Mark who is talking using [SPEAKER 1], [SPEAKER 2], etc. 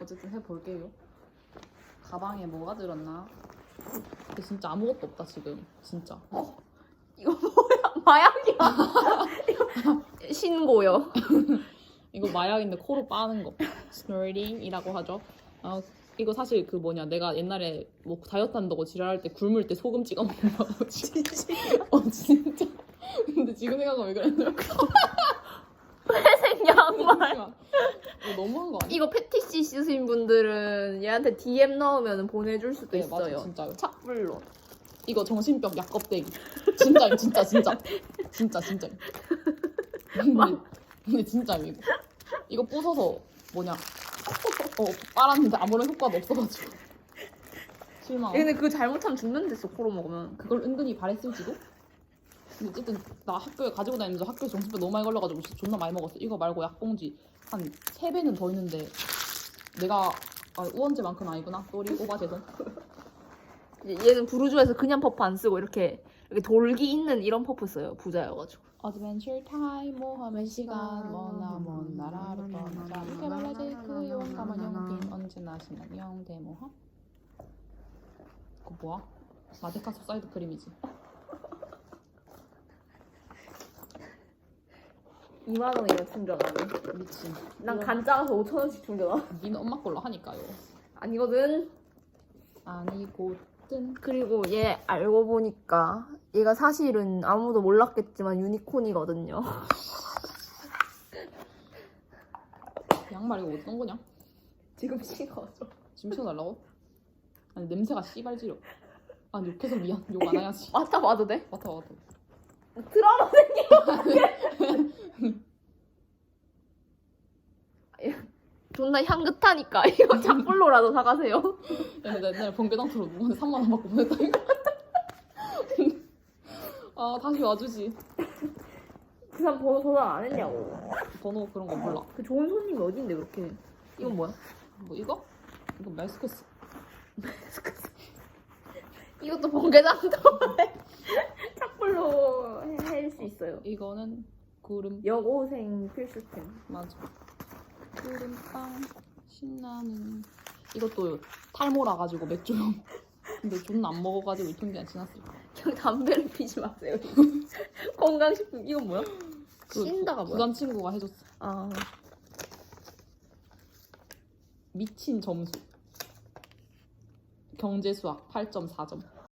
[SPEAKER 1] 어쨌든 해볼게요. 가방에 뭐가 들었나? 근데 진짜 아무것도 없다 지금 진짜.
[SPEAKER 2] 이거 뭐야? 마약이야. 이거 신고요.
[SPEAKER 1] 이거 마약인데 코로 빠는 거. 스너링이라고 하죠. 아 이거 사실 그 뭐냐 내가 옛날에 뭐 다이어트 한다고 지랄할 때 굶을 때 소금 찍어 먹는 거. 어 진짜. 근데 지금 생각하면 왜 그랬냐?
[SPEAKER 2] 회색 양말.
[SPEAKER 1] 이거 너무한 거 아니야?
[SPEAKER 2] 이거 패티시 있으신 분들은 얘한테 DM 넣으면 보내줄 수도
[SPEAKER 1] 네, 맞아,
[SPEAKER 2] 있어요.
[SPEAKER 1] 진짜요.
[SPEAKER 2] 착불로.
[SPEAKER 1] 이거 정신병 약 껍데기. 진짜 진짜 진짜 진짜 진짜. 근데, 근데 진짜 이거 이거 부숴서 뭐냐 어 빨았는데 아무런 효과도 없어가지고 실망.
[SPEAKER 2] 근데 그거 잘못하면 죽는데서 코로 먹으면.
[SPEAKER 1] 그걸 은근히 바랬을지도. 근데 어쨌든 나 학교에 가지고 다니면서 학교에 정신병 너무 많이 걸려가지고 진짜 존나 많이 먹었어. 이거 말고 약봉지 한세 배는 더 있는데 내가 아, 우원재만큼 아니구나. 쏘리 오바 죄송.
[SPEAKER 2] 이제 얘는 부르주에서 그냥 퍼프 안 쓰고 이렇게 이렇게 돌기 있는 이런 퍼프 써요. 부자여가지고.
[SPEAKER 1] 어드벤처 타임 모험의 시간 머나 먼 나라로 떠나자 이렇게 말라지 그 용감한 영팀 언제나 신나는 영대모험 그거 뭐야? 마데카소 사이드 크림이지
[SPEAKER 2] 2만 원이면 충전하는.
[SPEAKER 1] 미친
[SPEAKER 2] 난간 작아서 5천 원씩 충전하.
[SPEAKER 1] 니는 엄마 걸로 하니까요
[SPEAKER 2] 아니거든.
[SPEAKER 1] 아니고든
[SPEAKER 2] 그리고 얘 알고 보니까 얘가 사실은 아무도 몰랐겠지만 유니콘이거든요.
[SPEAKER 1] 양말 이거 어떤 거냐?
[SPEAKER 2] 지금 식어져.
[SPEAKER 1] 지금 신어달라고? 아니 냄새가 씨발 지려 아 욕해서 미안 욕 안 해야지
[SPEAKER 2] 맡아봐도 돼?
[SPEAKER 1] 맡아 맡아
[SPEAKER 2] 드라마 생 기면 존나 향긋하니까 이거 작불로라도 사가세요.
[SPEAKER 1] 야, 나 옛날에 번개당토로 누구한테 3만 원 받고 보냈다니까. 아 다시 와주지.
[SPEAKER 2] 그 사람 번호 전화 안 했냐고.
[SPEAKER 1] 번호 그런 거 몰라.
[SPEAKER 2] 그 좋은 손님이 어딘데 그렇게. 이건 뭐야?
[SPEAKER 1] 뭐 이거? 이거 마스크스.
[SPEAKER 2] 이것도 번개장도 착불로 할 수 있어요.
[SPEAKER 1] 이거는 구름
[SPEAKER 2] 여고생 필수템.
[SPEAKER 1] 맞아. 구름빵 신나는. 이것도 탈모라 가지고 맥주용. 근데 존나 안 먹어가지고 유통기한 지났을 거야.
[SPEAKER 2] 그냥 담배를 피지 마세요. 건강식품 이건 뭐야?
[SPEAKER 1] 그
[SPEAKER 2] 신다가 뭐야?
[SPEAKER 1] 부산 친구가 해줬어.
[SPEAKER 2] 아
[SPEAKER 1] 미친 점수. 경제 수학 8.4점.